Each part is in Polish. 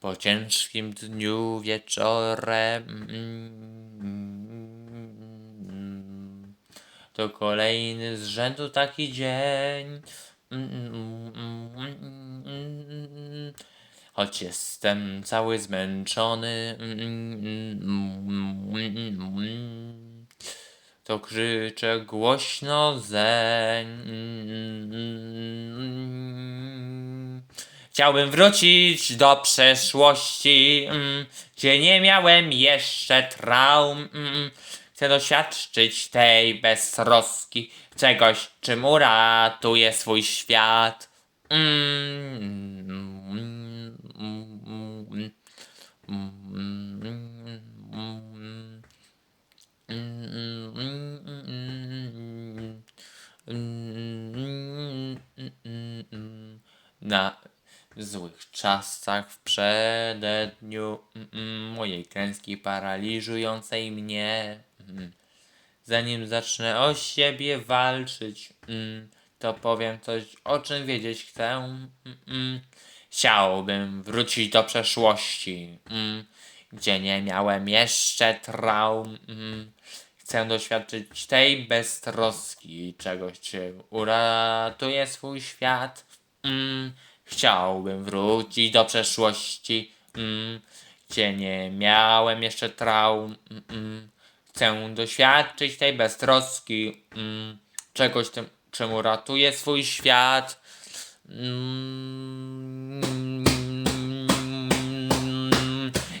Po ciężkim dniu wieczorem to kolejny z rzędu taki dzień. Choć jestem cały zmęczony, to krzyczę głośno zeń. Chciałbym wrócić do przeszłości, mm, gdzie nie miałem jeszcze traum. mm. Chcę doświadczyć tej beztroski, czegoś, czym uratuje swój świat. Na złych czasach w przededniu mm, mojej klęski paraliżującej mnie. Mm. Zanim zacznę o siebie walczyć, mm, to powiem coś, o czym wiedzieć chcę. Mm, mm. Chciałbym wrócić do przeszłości, mm, gdzie nie miałem jeszcze traum. Mm. Chcę doświadczyć tej beztroski, czegoś, czym uratuje swój świat. Mm. Chciałbym wrócić do przeszłości, mm, gdzie nie miałem jeszcze traum. Mm, mm. Chcę doświadczyć tej beztroski, mm, czegoś, tym, czym uratuje swój świat. Mm,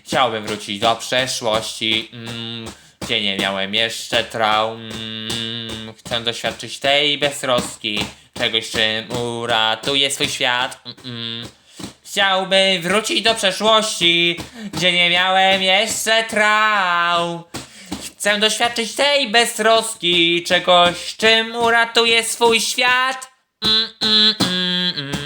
Chciałbym wrócić do przeszłości, mm, gdzie nie miałem jeszcze traum. Mm, Chcę doświadczyć tej beztroski, czegoś, czym uratuje swój świat. Mm, Chciałbym wrócić do przeszłości, gdzie nie miałem jeszcze traum. Chcę doświadczyć tej beztroski, czegoś, czym uratuje swój świat. Mm, mm, mm, mm.